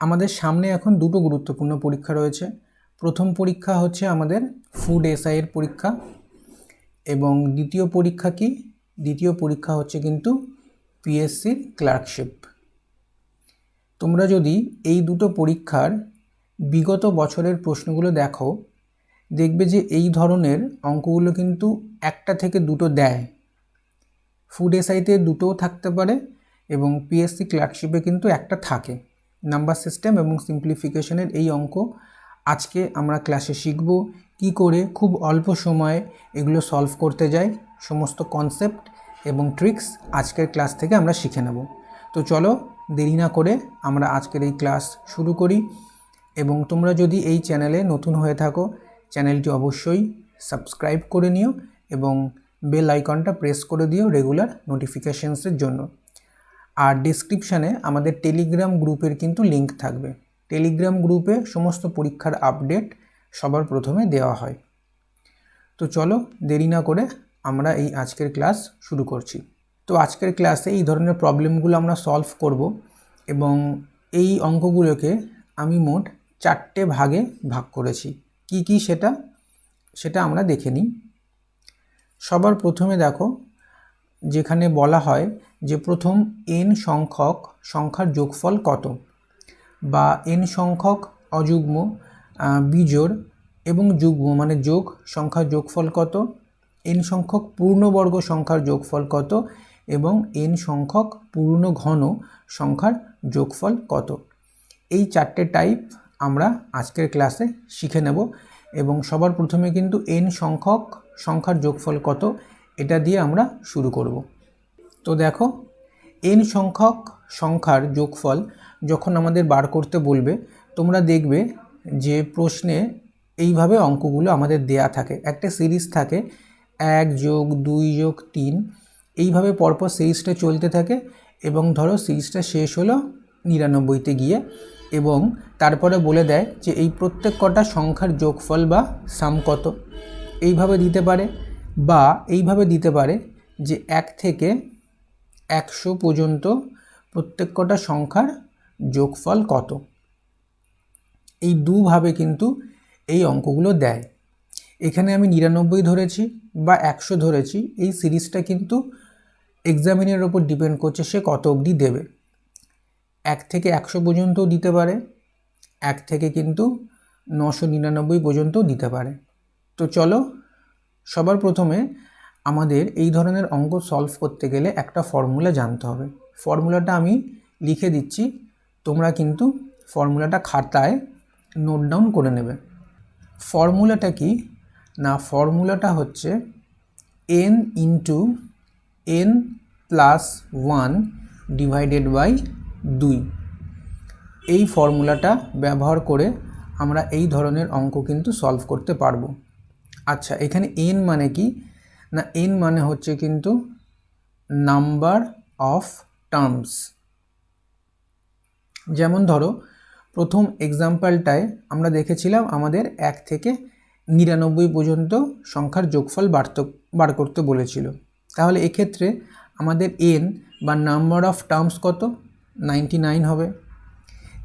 আমাদের সামনে এখন দুটো গুরুত্বপূর্ণ পরীক্ষা রয়েছে। প্রথম পরীক্ষা হচ্ছে আমাদের ফুড এসআই এর পরীক্ষা এবং দ্বিতীয় পরীক্ষা কি? দ্বিতীয় পরীক্ষা হচ্ছে কিন্তু পিএসসির ক্লার্কশিপ তোমরা যদি এই দুটো পরীক্ষার বিগত বছরের প্রশ্নগুলো দেখো, দেখবে যে এই ধরনের অঙ্কগুলো কিন্তু একটা থেকে দুটো দেয়। ফুড এসআইতে দুটোও থাকতে পারে এবং পিএসসি ক্লার্কশিপে কিন্তু একটা থাকে। নাম্বার সিস্টেম এবং সিম্পলিফিকেশনের এই অঙ্ক। আজকে আমরা ক্লাসে শিখব কি করে খুব অল্প সময়ে এগুলো সলভ করতে যাই, সমস্ত কনসেপ্ট এবং ট্রিক্স আজকের ক্লাস থেকে আমরা শিখে নেব। তো চলো, দেরি না করে আমরা আজকের এই ক্লাস শুরু করি এবং তোমরা যদি এই চ্যানেলে নতুন হয়ে থাকো, চ্যানেলটি অবশ্যই সাবস্ক্রাইব করে নিও এবং বেল আইকনটা প্রেস করে দিও রেগুলার নোটিফিকেশনসের জন্য। আর ডিসক্রিপশানে আমাদের টেলিগ্রাম গ্রুপের কিন্তু লিংক থাকবে। টেলিগ্রাম গ্রুপে সমস্ত পরীক্ষার আপডেট সবার প্রথমে দেওয়া হয়। তো চলো দেরি না করে আমরা এই আজকের ক্লাস শুরু করছি। তো আজকের ক্লাসে এই ধরনের প্রবলেমগুলো আমরা সলভ করব এবং এই অঙ্কগুলোকে আমি মোট চারটে ভাগে ভাগ করেছি। কি কি সেটা? সেটা আমরা দেখে নিই। সবার প্রথমে দেখো যেখানে বলা হয় যে প্রথম এন সংখ্যক সংখ্যার যোগফল কত? বা এন সংখ্যক অযুগ্ম বিজোড় এবং যুগ্ম মানে যোগ সংখ্যার যোগফল কত? এন সংখ্যক পূর্ণবর্গ সংখ্যার যোগফল কত? এবং এন সংখ্যক পূর্ণ ঘন সংখ্যার যোগফল কত? এই চারটে টাইপ আমরা আজকের ক্লাসে শিখে নেব এবং সবার প্রথমে কিন্তু এন সংখ্যক সংখ্যার যোগফল কত? এটা দিয়ে আমরা শুরু করব। তো দেখো এন সংখ্যক সংখ্যার যোগফল যখন আমাদের বার করতে বলবে, তোমরা দেখবে যে প্রশ্নে এইভাবে অঙ্কগুলো আমাদের দেয়া থাকে। একটা সিরিজ থাকে, এক যোগ দুই যোগ তিন, এইভাবে পরপর সিরিজটা চলতে থাকে এবং ধরো সিরিজটা শেষ হলো নিরানব্বইতে গিয়ে এবং তারপরে বলে দেয় যে এই প্রত্যেক কটা সংখ্যার যোগফল বা সাম কত। এইভাবে দিতে পারে। বা এইভাবে দিতে পারে যে এক থেকে একশো পর্যন্ত প্রত্যেক কটা সংখ্যার যোগফল কত। এই দুভাবে কিন্তু এই অঙ্কগুলো দেয়। এখানে আমি নিরানব্বই ধরেছি বা একশো ধরেছি, এই সিরিজটা কিন্তু এক্সামিনের ওপর ডিপেন্ড করছে সে কত অবধি দেবে। এক থেকে একশো পর্যন্তও দিতে পারে, এক থেকে কিন্তু নশো নিরানব্বই পর্যন্তও দিতে পারে। তো চলো সবার প্রথমে আমাদের এই ধরনের অঙ্ক সলভ করতে গেলে একটা ফর্মুলা জানতে হবে। ফর্মুলাটা আমি লিখে দিচ্ছি, তোমরা কিন্তু ফর্মুলাটা খাতায় নোট ডাউন করে নেবে। ফর্মুলাটা কি? না ফর্মুলাটা হচ্ছে n into n plus one divided by দুই। এই ফর্মুলাটা ব্যবহার করে আমরা এই ধরনের অঙ্ক কিন্তু সলভ করতে পারব। আচ্ছা এখানে এন মানে কি? না এন মানে হচ্ছে কিন্তু নাম্বার অফ টার্মস যেমন ধরো, প্রথম এক্সাম্পলটায় আমরা দেখেছিলাম আমাদের এক থেকে নিরানব্বই পর্যন্ত সংখ্যার যোগফল বাড়তে, বার করতে বলেছিল। তাহলে এক্ষেত্রে আমাদের এন বা নাম্বার অফ টার্মস কত? নাইনটি নাইন হবে।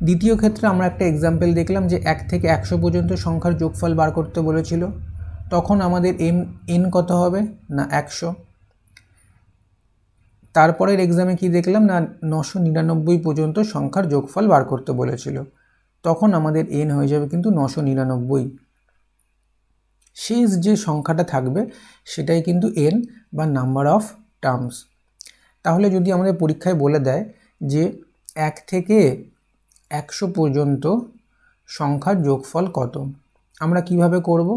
দ্বিতীয় ক্ষেত্রে আমরা একটা এক্সাম্পল দেখলাম যে এক থেকে একশো পর্যন্ত সংখ্যার যোগফল বার করতে বলেছিল। তখন আমাদের এম, এন কত হবে? না, একশো। তারপরের এক্সামে কি দেখলাম? না, নশো নিরানব্বই পর্যন্ত সংখ্যার যোগফল বার করতে বলেছিল। তখন আমাদের এন হয়ে যাবে কিন্তু নশো নিরানব্বই। শেষ যে সংখ্যাটা থাকবে, সেটাই কিন্তু এন বা নাম্বার অফ টার্মস তাহলে যদি আমাদের পরীক্ষায় বলে দেয় যে এক থেকে একশো পর্যন্ত সংখ্যার যোগফল কত, আমরা কীভাবে করব?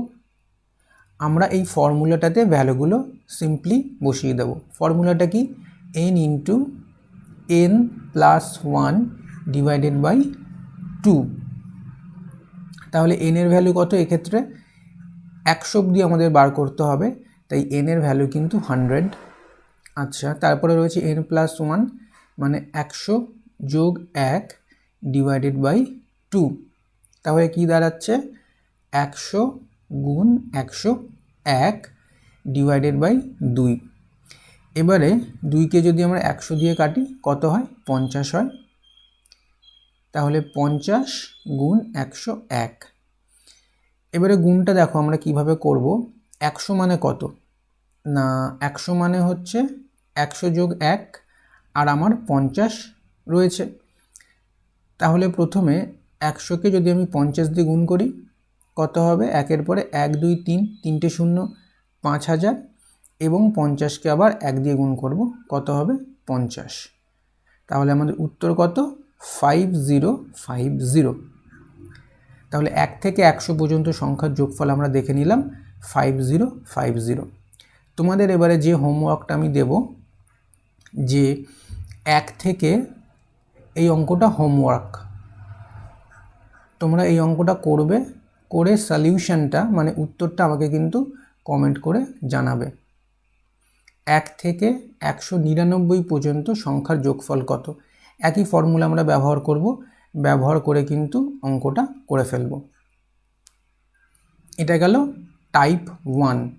আমরা এই ফর্মুলাটাতে ভ্যালুগুলো সিম্পলি বসিয়ে দেব। ফর্মুলাটা কি? N into n plus one divided by two তাহলে এনের ভ্যালু কত এক্ষেত্রে? একশো অব্দি আমাদের বার করতে হবে, তাই এনের ভ্যালু কিন্তু হান্ড্রেড আচ্ছা তারপরে রয়েছে এন প্লাস ওয়ান মানে একশো যোগ এক ডিভাইডেড বাই টু তাহলে কী দাঁড়াচ্ছে? একশো গুণ একশো এক ডিভাইডেড বাই দুই। এবারে দুইকে যদি আমরা একশো দিয়ে কাটি, কত হয়? পঞ্চাশ হয়। তাহলে পঞ্চাশ গুণ একশো এক। এবারে গুণটা দেখো, আমরা কীভাবে করব? একশো মানে কত? না, একশো মানে হচ্ছে একশো যোগ এক, আর আমার পঞ্চাশ রয়েছে। তাহলে প্রথমে একশোকে যদি আমি পঞ্চাশ দিয়ে গুণ করি কত হবে? একের পরে এক, দুই, তিন, তিনটে শূন্য, পাঁচ হাজার এবং পঞ্চাশকে আবার এক দিয়ে গুণ করব, কত হবে? পঞ্চাশ। তাহলে আমাদের উত্তর কত? Five zero five zero. তাহলে এক থেকে একশো পর্যন্ত সংখ্যার যোগফল আমরা দেখে নিলাম, ফাইভ জিরো ফাইভ জিরো। তোমাদের এবারে যে হোমওয়ার্কটা আমি দেব, যে এক থেকে এই অঙ্কটা হোমওয়ার্ক। তোমরা এই অঙ্কটা করবে করে সলিউশনটা মানে উত্তরটা আমাকে কিন্তু কমেন্ট করে জানাবে। এক থেকে একশো নিরানব্বই পর্যন্ত সংখ্যার যোগফল কত? একই ফর্মুলা আমরা ব্যবহার করব, ব্যবহার করে কিন্তু অঙ্কটা করে ফেলব। এটা গেল টাইপ ওয়ান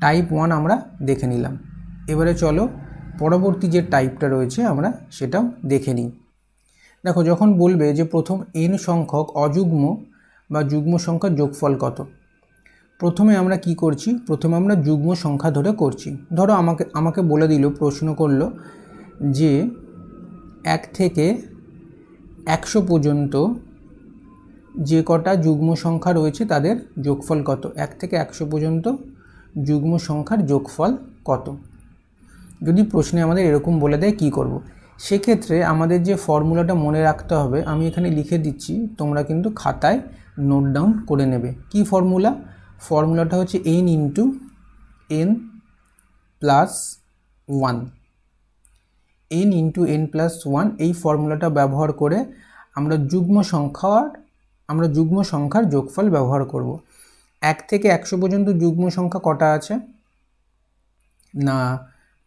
টাইপ ওয়ান আমরা দেখে নিলাম। এবারে চলো, পরবর্তী যে টাইপটা রয়েছে আমরা সেটাও দেখে নিই। দেখো, যখন বলবে যে প্রথম এন সংখ্যক অযুগ্ম বা যুগ্ম সংখ্যার যোগফল কত, প্রথমে আমরা কি করছি? প্রথমে আমরা যুগ্ম সংখ্যা ধরে করছি। ধরো আমাকে আমাকে বলে দিল, প্রশ্ন করল যে এক থেকে একশো পর্যন্ত যে কটা যুগ্ম সংখ্যা রয়েছে তাদের যোগফল কত? এক থেকে একশো পর্যন্ত যুগ্ম সংখ্যার যোগফল কত? যদি প্রশ্নে আমাদের এরকম বলে দেয়, কি করব। সেক্ষেত্রে আমাদের যে ফর্মুলাটা মনে রাখতে হবে, আমি এখানে লিখে দিচ্ছি, তোমরা কিন্তু খাতায় নোট ডাউন করে নেবে। কি ফর্মুলা ফর্মুলাটা হচ্ছে n into n plus one n into n plus one এই ফর্মুলাটা ব্যবহার করে আমরা যুগ্ম সংখ্যার, আমরা যুগ্ম সংখ্যার যোগফল ব্যবহার করব। এক থেকে একশো পর্যন্ত যুগ্ম সংখ্যা কটা আছে? না,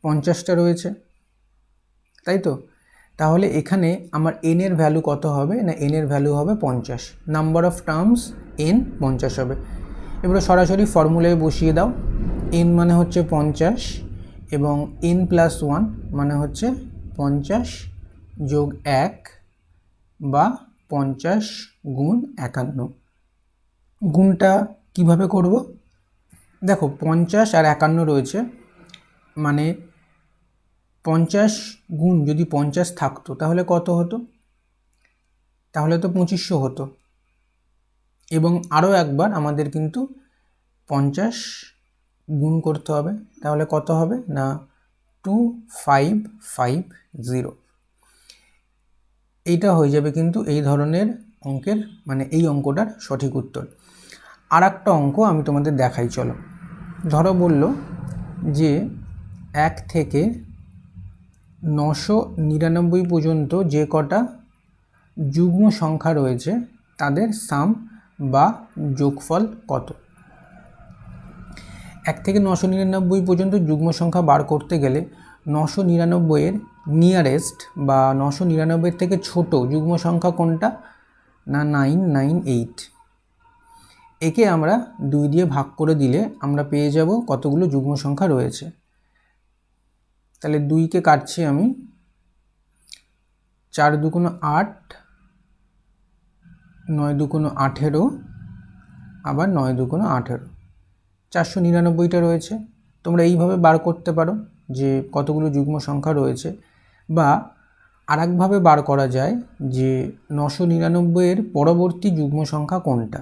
পঞ্চাশটা রয়েছে। তাই তো? তাহলে এখানে আমার এন এর ভ্যালু কত হবে? না এন এর ভ্যালু হবে পঞ্চাশ। নাম্বার অফ টার্মস এন পঞ্চাশ হবে। এবারে সরাসরি ফর্মুলায় বসিয়ে দাও। এন মানে হচ্ছে পঞ্চাশ এবং এন প্লাস ওয়ান মানে হচ্ছে পঞ্চাশ যোগ এক বা পঞ্চাশ গুণ একান্ন। গুণটা কীভাবে করব? দেখো, পঞ্চাশ আর একান্ন রয়েছে। মানে পঞ্চাশ গুণ যদি পঞ্চাশ থাকতো, তাহলে কত হতো? তাহলে তো পঁচিশশো হতো। এবং আরও একবার আমাদের কিন্তু পঞ্চাশ গুণ করতে হবে, তাহলে কত হবে? না, টু ফাইভ ফাইভ জিরো। এইটা হয়ে যাবে কিন্তু এই ধরনের অঙ্কের মানে এই অঙ্কটার সঠিক উত্তর। আর একটা অঙ্ক আমি তোমাদের দেখাই, চলো। ধরো বলল যে এক থেকে নশো নিরানব্বই পর্যন্ত যে কটা যুগ্ম সংখ্যা রয়েছে, তাদের সাম বা যোগফল কত? এক থেকে নশো নিরানব্বই পর্যন্ত যুগ্ম সংখ্যা বার করতে গেলে নশো নিরানব্বইয়ের নিয়ারেস্ট বা নশো নিরানব্বইয়ের থেকে ছোট যুগ্ম সংখ্যা কোনটা? না নাইন নাইন এইট একে আমরা দুই দিয়ে ভাগ করে দিলে আমরা পেয়ে যাব কতগুলো যুগ্ম সংখ্যা রয়েছে। তাহলে দুইকে কাটছি আমি। চার দুগুণ আট, নয় দুগুণ আঠেরো, আবার নয় দুগুণ আঠেরো। চারশো নিরানব্বইটা রয়েছে। তোমরা এইভাবে বার করতে পারো যে কতগুলো যুগ্ম সংখ্যা রয়েছে বা আরেকভাবে বার করা যায় যে নশো নিরানব্বইয়ের পরবর্তী যুগ্ম সংখ্যা কোনটা?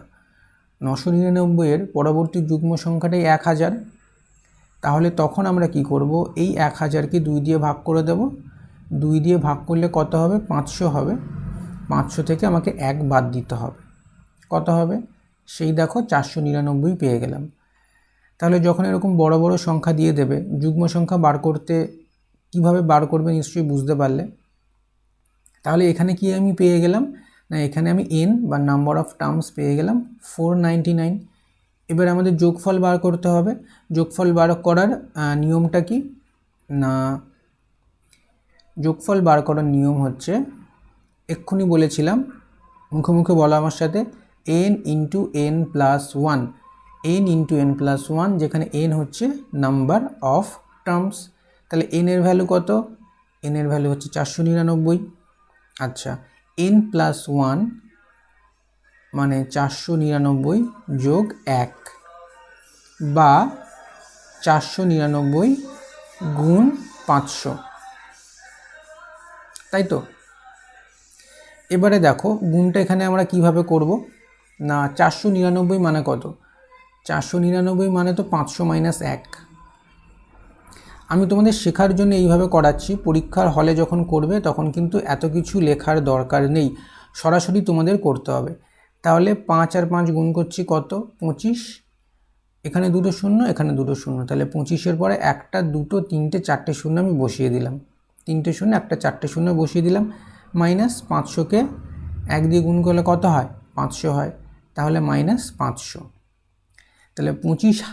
নশো নিরানব্বইয়ের পরবর্তী যুগ্ম সংখ্যাটাই এক হাজার তাহলে তখন আমরা কি করব? এই এক হাজারকে দুই দিয়ে ভাগ করে দেব? দুই দিয়ে ভাগ করলে কত হবে? পাঁচশো হবে। পাঁচশো থেকে আমাকে এক বাদ দিতে হবে। কত হবে? সেই দেখো চারশো নিরানব্বই পেয়ে গেলাম। তাহলে যখন এরকম বড় বড় সংখ্যা দিয়ে দেবে, যুগ্ম সংখ্যা বার করতে কীভাবে বার করবে নিশ্চয়ই বুঝতে পারলে? তাহলে এখানে কি আমি পেয়ে গেলাম? না, এখানে আমি এন বা নাম্বার অফ টার্মস পেয়ে গেলাম ফোর নাইনটি নাইন এবার আমাদের যোগফল বার করতে হবে। যোগফল বার করার নিয়মটা কি? না, যোগফল বার করার নিয়ম হচ্ছে, এক্ষুনি বলেছিলাম মুখে মুখে বলা আমার সাথে n into n plus one n into n plus one যেখানে এন হচ্ছে নাম্বার অফ টার্মস তাহলে এনের ভ্যালু কত? এন এর ভ্যালু হচ্ছে চারশো নিরানব্বই। আচ্ছা এন প্লাস ওয়ান মানে চারশো নিরানব্বই যোগ এক বা চারশো নিরানব্বই গুণ পাঁচশো। তাই তো? এবারে দেখো, গুণটা এখানে আমরা কীভাবে করব? না, চারশো নিরানব্বই মানে কত? চারশো নিরানব্বই মানে তো পাঁচশো মাইনাস এক। আমি তোমাদের শেখার জন্য এইভাবে করাচ্ছি, পরীক্ষার হলে যখন করবে তখন কিন্তু এত কিছু লেখার দরকার নেই, সরাসরি তোমাদের করতে হবে। তাহলে পাঁচ আর পাঁচ গুণ করছি কত? পঁচিশ। এখানে দুটো শূন্য, এখানে দুটো শূন্য। তাহলে পঁচিশের পরে একটা, দুটো, তিনটে, চারটে শূন্য আমি বসিয়ে দিলাম। তিনটে শূন্য, একটা, চারটে শূন্য বসিয়ে দিলাম। মাইনাস পাঁচশোকে এক দিয়ে গুণ করলে কত হয়? পাঁচশো হয়। তাহলে মাইনাস পাঁচশো। তাহলে পঁচিশ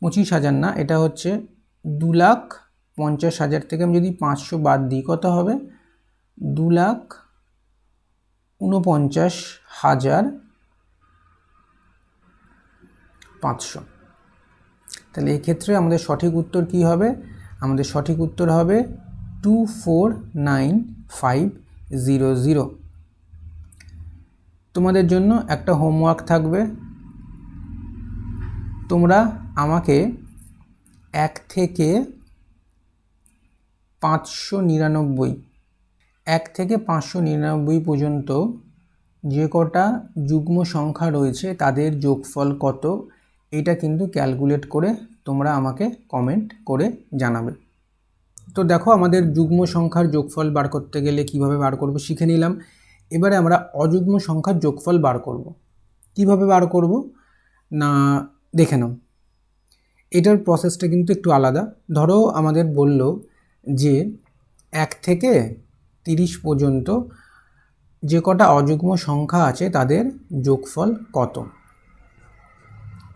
পঁচিশ হাজার না, এটা হচ্ছে দু লাখ পঞ্চাশ হাজার থেকে আমি যদি পাঁচশো বাদ দিই, কত হবে? দু লাখ ঊনপঞ্চাশ হাজার পাঁচশো। তাহলে এক্ষেত্রে আমাদের সঠিক উত্তর কি হবে? আমাদের সঠিক উত্তর হবে two four nine five zero zero. তোমাদের জন্য একটা হোমওয়ার্ক থাকবে। তোমরা আমাকে এক থেকে পাঁচশো নিরানব্বই এক থেকে পাঁচশো নিরানব্বই পর্যন্ত যে কটা যুগ্ম সংখ্যা রয়েছে, তাদের যোগফল কত? এটা কিন্তু ক্যালকুলেট করে তোমরা আমাকে কমেন্ট করে জানাবে। তো দেখো, আমাদের যুগ্ম সংখ্যার যোগফল বার করতে গেলে কীভাবে বার করব শিখে নিলাম। এবারে আমরা অযুগ্ম সংখ্যার যোগফল বার করব। কীভাবে বার করব? না, দেখে নাও। এটার প্রসেসটা কিন্তু একটু আলাদা। ধরো আমাদের বলল যে এক থেকে তিরিশ পর্যন্ত যে কটা অযুগ্ম সংখ্যা আছে তাদের যোগফল কত?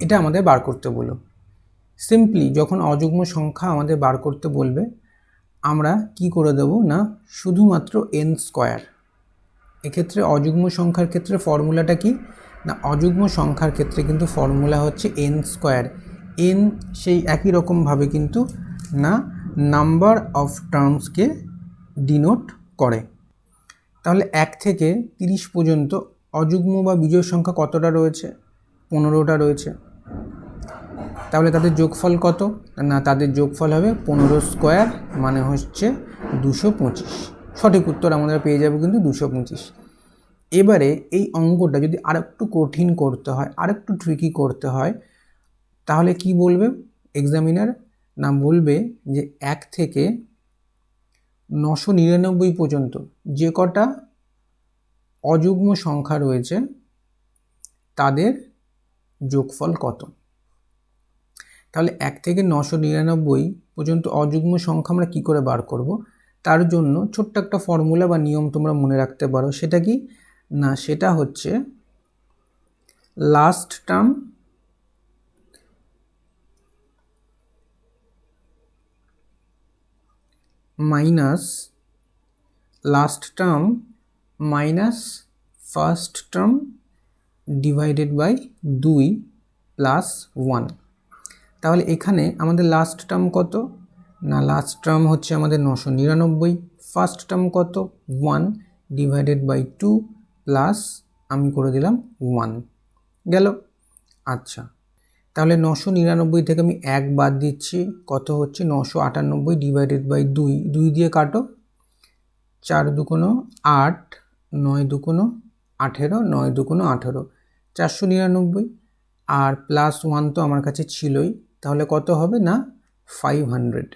এটা আমাদের বার করতে বলো। সিম্পলি যখন অযুগ্ম সংখ্যা আমাদের বার করতে বলবে, আমরা কি করে দেব না? শুধুমাত্র এন স্কোয়ার এক্ষেত্রে অযুগ্ম সংখ্যার ক্ষেত্রে ফর্মুলাটা কি? না, অযুগ্ম সংখ্যার ক্ষেত্রে কিন্তু ফর্মুলা হচ্ছে এন স্কোয়ার এন সেই একই রকমভাবে কিন্তু না নাম্বার অফ টার্মসকে ডিনোট করে। তাহলে এক থেকে তিরিশ পর্যন্ত অযুগ্ম বা বিজয় সংখ্যা কতটা রয়েছে? পনেরোটা রয়েছে। তাহলে তাদের যোগফল কত? না, তাদের যোগফল হবে পনেরো স্কোয়ার মানে হচ্ছে দুশো পঁচিশ। সঠিক উত্তর আমাদের পেয়ে যাবে কিন্তু দুশো পঁচিশ। এবারে এই অঙ্কটা যদি আরেকটু কঠিন করতে হয়, আরেকটু ট্রিকি করতে হয়, তাহলে কি বলবে? এক্সামিনার না বলবে যে এক থেকে নশো নিরানব্বই পর্যন্ত যে কটা অযুগ্ম সংখ্যা রয়েছে, তাদের যোগফল কত? তাহলে এক থেকে নশো নিরানব্বই পর্যন্ত অযুগ্ম সংখ্যা আমরা কী করে বার করব? তার জন্য ছোট্ট একটা ফর্মুলা বা নিয়ম তোমরা মনে রাখতে পারো। সেটা কি? না, সেটা হচ্ছে last term minus last term minus first term divided by দুই প্লাস ওয়ান তাহলে এখানে আমাদের লাস্ট টার্ম কত? না লাস্ট টার্ম হচ্ছে আমাদের নশো নিরানব্বই ফার্স্ট টার্ম কত? One divided by two plus আমি করে দিলাম ওয়ান গেল? আচ্ছা। তাহলে নশো নিরানব্বই থেকে আমি এক বাদ দিচ্ছি। কত হচ্ছে? নশো আটানব্বই ডিভাইডেড বাই দুই। দুই দিয়ে কাটো। চার দুকোনো আট, নয় দুকোনো আঠেরো, নয় দুকোনো আঠেরো। চারশো নিরানব্বই। আর প্লাস ওয়ান তো আমার কাছে ছিলই। তাহলে কত হবে না? ফাইভ হান্ড্রেড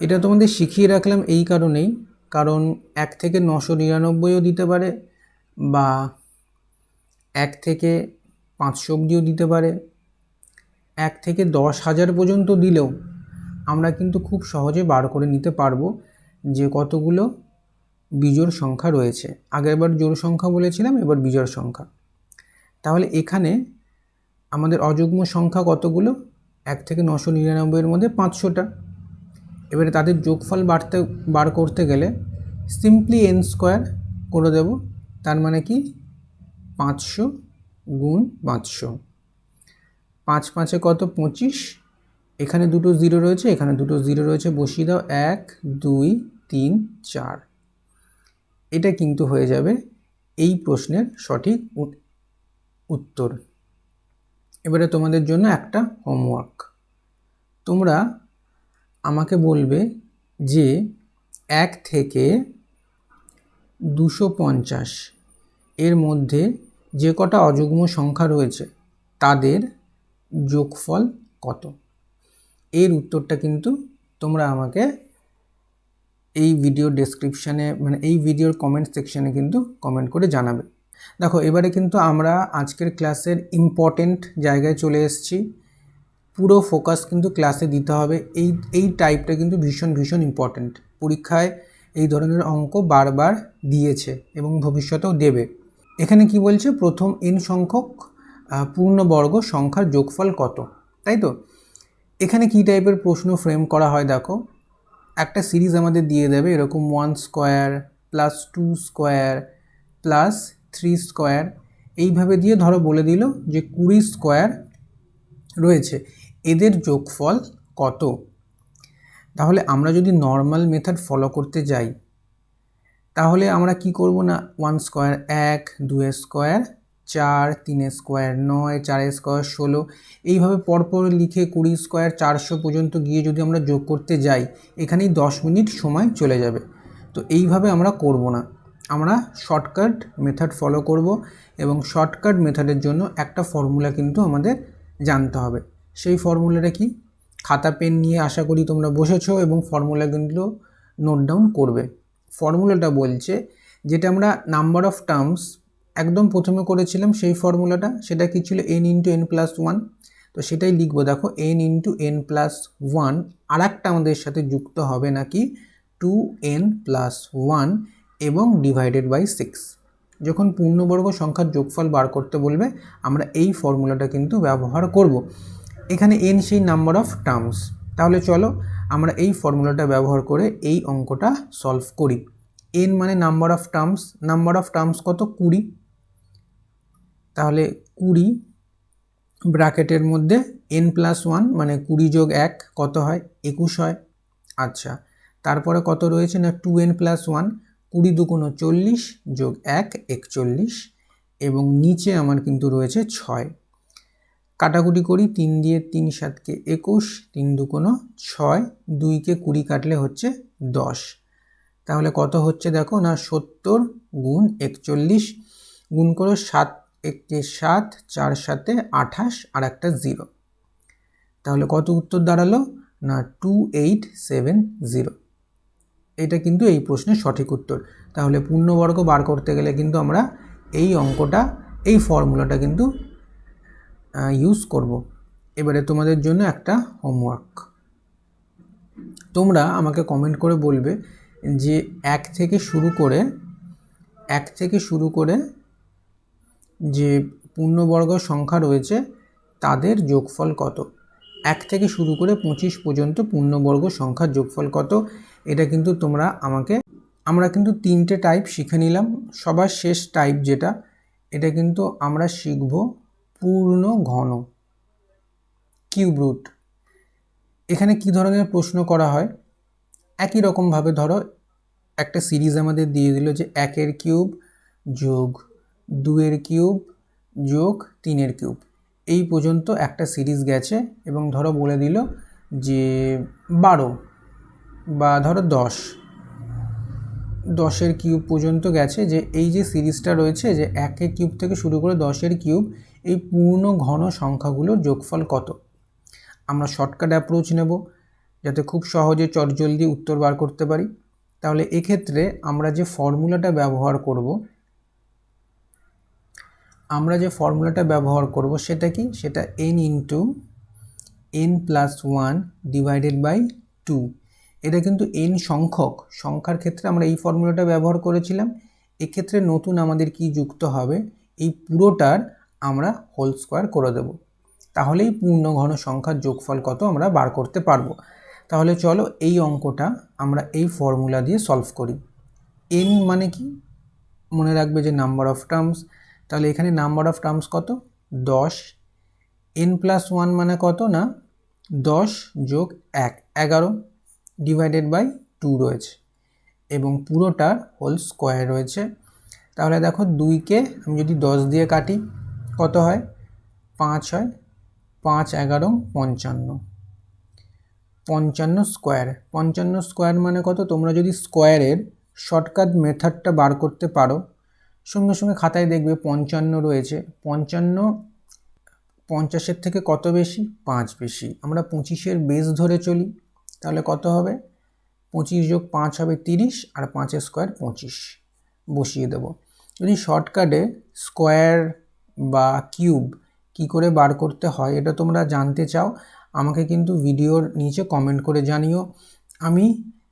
এটা তোমাদের শিখিয়ে রাখলাম এই কারণেই। কারণ এক থেকে নশো নিরানব্বইও দিতে পারে বা এক থেকে পাঁচশো অব্দিও দিতে পারে। এক থেকে দশ হাজার পর্যন্ত দিলেও আমরা কিন্তু খুব সহজে বার করে নিতে পারব যে কতগুলো বিজোড় সংখ্যা রয়েছে। আগেরবার জোড় সংখ্যা বলেছিলাম, এবার বিজোড় সংখ্যা। তাহলে এখানে আমাদের অযুগ্ম সংখ্যা কতগুলো? এক থেকে নশো নিরানব্বইয়ের মধ্যে পাঁচশোটা। এবারে তাদের যোগফল বাড়তে, বার করতে গেলে সিম্পলি এন স্কোয়ার করে দেব। তার মানে কি? পাঁচশো গুণ পাঁচশো। পাঁচ পাঁচে কত? পঁচিশ। এখানে দুটো জিরো রয়েছে, এখানে দুটো জিরো রয়েছে, বসিয়ে দাও। এক, দুই, তিন, চার। এটা কিন্তু হয়ে যাবে এই প্রশ্নের সঠিক উত্তর। এবারে তোমাদের জন্য একটা হোমওয়ার্ক তোমরা আমাকে বলবে যে এক থেকে দুশো পঞ্চাশ এর মধ্যে যে কটা অযুগ্ম সংখ্যা রয়েছে, তাদের যোগফল কত? এর উত্তরটা কিন্তু তোমরা আমাকে এই ভিডিও ডেসক্রিপশানে মানে এই ভিডিওর কমেন্ট সেকশানে কিন্তু কমেন্ট করে জানাবে। দেখো, এবারে কিন্তু আমরা আজকের ক্লাসের ইম্পর্টেন্ট জায়গায় চলে এসেছি। পুরো ফোকাস কিন্তু ক্লাসে দিতে হবে। এই এই টাইপটা কিন্তু ভীষণ ভীষণ ইম্পর্ট্যান্ট পরীক্ষায় এই ধরনের অঙ্ক বারবার দিয়েছে এবং ভবিষ্যতেও দেবে। এখানে কি বলছে? প্রথম এন সংখ্যক পূর্ণবর্গ সংখ্যার যোগফল কত? তাই তো? এখানে কি টাইপের প্রশ্ন ফ্রেম করা হয় দেখো। একটা সিরিজ আমাদের দিয়ে দেবে এরকম one square plus two square plus three square এইভাবে দিয়ে ধরো বলে দিল যে কুড়ি স্কোয়ার রয়েছে। এদের যোগফল কত? তাহলে আমরা যদি নর্মাল মেথড ফলো করতে যাই, তাহলে আমরা কি করব না? ওয়ান স্কোয়ার এক দুয়ের স্কোয়ার চার তিনের স্কোয়ার নয় চারের স্কোয়ার ষোলো। এইভাবে পরপর লিখে কুড়ি স্কোয়ার চারশো পর্যন্ত গিয়ে যদি আমরা যোগ করতে যাই, এখানেই দশ মিনিট সময় চলে যাবে। তো এইভাবে আমরা করব না। আমরা শর্টকাট মেথড ফলো করব এবং শর্টকাট মেথডের জন্য একটা ফর্মুলা কিন্তু আমাদের জানতে হবে। সেই ফর্মুলাটা কি? খাতা, পেন নিয়ে আশা করি তোমরা বসেছো এবং ফর্মুলা কিন্তু নোট ডাউন করবে। ফর্মুলাটা বলছে যেটা আমরা নাম্বার অফ টার্মস একদম প্রথমে করেছিলাম সেই ফর্মুলাটা, সেটা কি ছিল n into n plus one তো সেটাই লিখব, দেখো n into n plus one আর একটা আমাদের সাথে যুক্ত হবে নাকি টু এন প্লাস ওয়ান এবং ডিভাইডেড বাই সিক্স যখন পূর্ণবর্গ সংখ্যার যোগফল বার করতে বলবে, আমরা এই ফর্মুলাটা কিন্তু ব্যবহার করব। এখানে এন সেই নাম্বার অফ টার্মস তাহলে চলো, আমরা এই ফর্মুলাটা ব্যবহার করে এই অঙ্কটা সলভ করি। এন মানে number of terms number of terms কত? কুড়ি। তাহলে কুড়ি ব্র্যাকেটের মধ্যে এন প্লাস ওয়ান মানে কুড়ি যোগ এক কত হয়? একুশ হয়। আচ্ছা তারপরে কত রয়েছে না? টু এন প্লাস ওয়ান কুড়ি দুগুণ চল্লিশ যোগ এক, একচল্লিশ, এবং নিচে আমার কিন্তু রয়েছে ছয়। কাটাকুটি করি, তিন দিয়ে তিন সাতকে একুশ, তিন দুকোনো ছয়, দুইকে কুড়ি কাটলে হচ্ছে দশ। তাহলে কত হচ্ছে দেখো না? সত্তর গুণ একচল্লিশ, গুণ করো সাত একটি সাত, চার সাতে আঠাশ, আর একটা জিরো। তাহলে কত উত্তর দাঁড়াল? না, টু এইট সেভেন জিরো। এটা কিন্তু এই প্রশ্নের সঠিক উত্তর। তাহলে পূর্ণবর্গ বার করতে গেলে কিন্তু আমরা এই অঙ্কটা, এই ফর্মুলাটা কিন্তু ইউজ করব। এবারে তোমাদের জন্য একটা হোমওয়ার্ক তোমরা আমাকে কমেন্ট করে বলবে যে এক থেকে শুরু করে, এক থেকে শুরু করে যে পূর্ণবর্গ সংখ্যা রয়েছে, তাদের যোগফল কত? এক থেকে শুরু করে পঁচিশ পর্যন্ত পূর্ণবর্গ সংখ্যার যোগফল কত? এটা কিন্তু তোমরা আমাকে, আমরা কিন্তু তিনটে টাইপ শিখে নিলাম। সবার শেষ টাইপ যেটা, এটা কিন্তু আমরা শিখব পূর্ণ ঘন, কিউব রুট। এখানে কি ধরনের প্রশ্ন করা হয়? একই রকমভাবে ধরো, একটা সিরিজ আমাদের দিয়ে দিল যে একের কিউব যোগ দুয়ের কিউব যোগ তিনের কিউব। এই পর্যন্ত একটা সিরিজ গেছে এবং ধরো বলে দিল যে বারো বা ধরো দশ। দশের কিউব পর্যন্ত গেছে যে এই যে সিরিজটা রয়েছে যে একের কিউব থেকে শুরু করে দশের কিউব, এই পূর্ণ ঘন সংখ্যাগুলোর যোগফল কত? আমরা শর্টকাট অ্যাপ্রোচ নেব যাতে খুব সহজে চটজলদি উত্তর বার করতে পারি। তাহলে এক্ষেত্রে আমরা যে ফর্মুলাটা ব্যবহার করব আমরা যে ফর্মুলাটা ব্যবহার করব সেটা কি? সেটা n into n plus one divided by two এটা কিন্তু এন সংখ্যক। সংখ্যার ক্ষেত্রে আমরা এই ফর্মুলাটা ব্যবহার করেছিলাম। এক্ষেত্রে নতুন আমাদের কি যুক্ত হবে? এই পুরোটার আমরা হোল স্কোয়ার করে দেব। তাহলেই পূর্ণ ঘন সংখ্যার যোগফল কত আমরা বার করতে পারব। তাহলে চলো এই অঙ্কটা আমরা এই ফর্মুলা দিয়ে সলভ করি। এন মানে কি? মনে রাখবে যে নাম্বার অফ টার্মস তাহলে এখানে নাম্বার অফ টার্মস কত? দশ। এন প্লাস ওয়ান মানে কত না? দশ যোগ এক, এগারো ডিভাইডেড বাই টু রয়েছে। এবং পুরোটার হোল স্কোয়ার রয়েছে। তাহলে দেখো দুইকে আমি যদি দশ দিয়ে কাটি, কত হয়? পাঁচ হয়। পাঁচ, এগারো, পঞ্চান্ন। পঞ্চান্ন স্কোয়ার পঞ্চান্ন স্কোয়ার মানে কত? তোমরা যদি স্কোয়ারের শর্টকাট মেথডটা বার করতে পারো সঙ্গে সঙ্গে খাতায় দেখবে পঞ্চান্ন রয়েছে। পঞ্চান্ন, পঞ্চাশের থেকে কত বেশি? পাঁচ বেশি। আমরা পঁচিশের বেস ধরে চলি, তাহলে কত হবে? পঁচিশ যোগ পাঁচ হবে তিরিশ, আর পাঁচের স্কোয়ার পঁচিশ। বসিয়ে দেব। যদি শর্টকাটে স্কোয়ার বা কিউব কি করে বার করতে হয়, এটা তোমরা জানতে চাও, আমাকে কিন্তু ভিডিওর নিচে কমেন্ট করে জানিও। আমি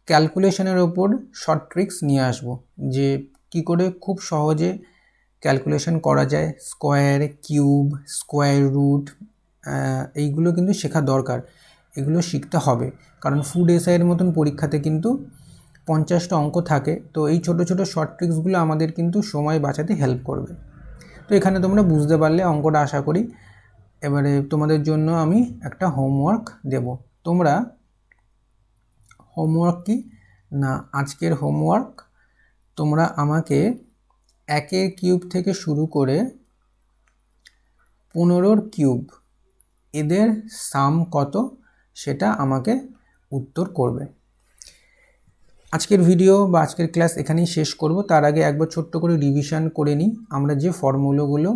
ক্যালকুলেশনের ওপর শর্ট ট্রিক্স নিয়ে আসব, যে কি করে খুব সহজে ক্যালকুলেশন করা যায়? স্কোয়ার কিউব স্কোয়ার রুট এইগুলো কিন্তু শেখা দরকার। এগুলো শিখতে হবে। কারণ ফুড এসআইয়ের মতন পরীক্ষাতে কিন্তু পঞ্চাশটা অঙ্ক থাকে। তো এই ছোট ছোট শর্ট ট্রিক্সগুলো আমাদের কিন্তু সময় বাঁচাতে হেল্প করবে। তো এখানে তোমরা বুঝতে পারলে অঙ্কটা আশা করি। এবারে তোমাদের জন্য আমি একটা হোমওয়ার্ক দেব। তোমরা হোমওয়ার্ক কি? না, আজকের হোমওয়ার্ক তোমরা আমাকে একের কিউব থেকে শুরু করে পনেরোর কিউব, এদের সাম কত সেটা আমাকে উত্তর করবে। আজকের ভিডিও বা আজকের ক্লাস এখানেই শেষ করব। তার আগে একবার ছোট্ট করে রিভিশন করে নিই। আমরা যে ফর্মুলাগুলো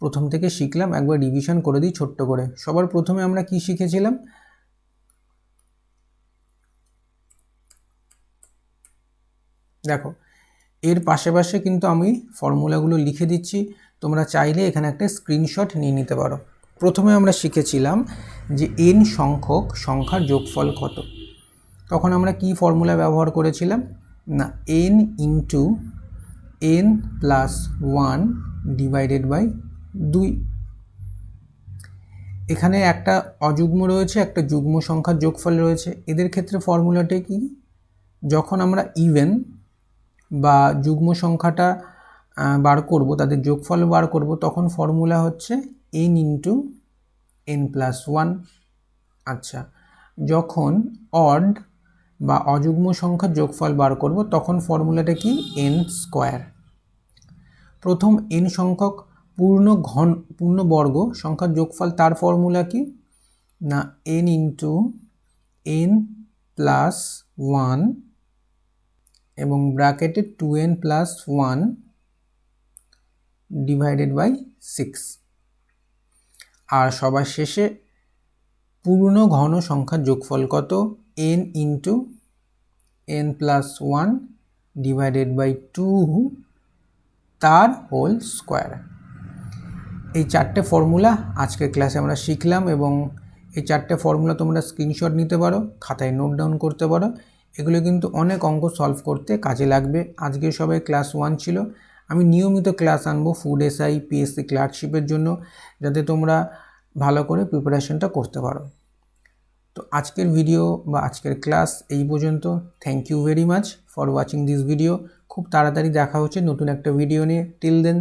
প্রথম থেকে শিখলাম, একবার রিভিশন করে দিই ছোট্ট করে। সবার প্রথমে আমরা কি শিখেছিলাম? দেখো এর পাশে কিন্তু আমি ফর্মুলাগুলো লিখে দিচ্ছি। তোমরা চাইলে এখানে একটা স্ক্রিনশট নিয়ে নিতে পারো। প্রথমে আমরা শিখেছিলাম যে এন সংখ্যক সংখ্যার যোগফল কত। তখন আমরা কি ফর্মুলা ব্যবহার করেছিলাম? না n into n plus one divided by দুই। এখানে একটা অযুগ্ম রয়েছে, একটা যুগ্ম সংখ্যার যোগফল রয়েছে। এদের ক্ষেত্রে ফর্মুলাটা কি? যখন আমরা ইভেন বা যুগ্ম সংখ্যাটা বার করব, তাদের যোগফল বার করব, তখন ফর্মুলা হচ্ছে n into n plus one আচ্ছা যখন অড বা অযুগ্ম সংখ্যার যোগফল বার করব, তখন ফর্মুলাটা কি? এন স্কোয়ার প্রথম এন সংখ্যক পূর্ণ ঘন পূর্ণবর্গ সংখ্যার যোগফল, তার ফর্মুলা কি? না n into n plus one এবং ব্র্যাকেটে two n plus one divided by six আর সবার শেষে পূর্ণ ঘন সংখ্যার যোগফল কত? N into n plus one divided by two তার হোল স্কোয়ার এই চারটে ফর্মুলা আজকের ক্লাসে আমরা শিখলাম এবং এই চারটে ফর্মুলা তোমরা স্ক্রিনশট নিতে পারো, খাতায় নোট ডাউন করতে পারো। এগুলো কিন্তু অনেক অঙ্ক সলভ করতে কাজে লাগবে। আজকে সবাই ক্লাস ওয়ান ছিল। আমি নিয়মিত ক্লাস আনব ফুড এসআই পিএসসি ক্লার্কশিপের জন্য, যাতে তোমরা ভালো করে প্রিপারেশনটা করতে পারো। তো আজকের ভিডিও বা আজকের ক্লাস এই পর্যন্ত। Thank you very much for watching this video খুব তাড়াতাড়ি দেখা হচ্ছে নতুন একটা ভিডিও নিয়ে। Till then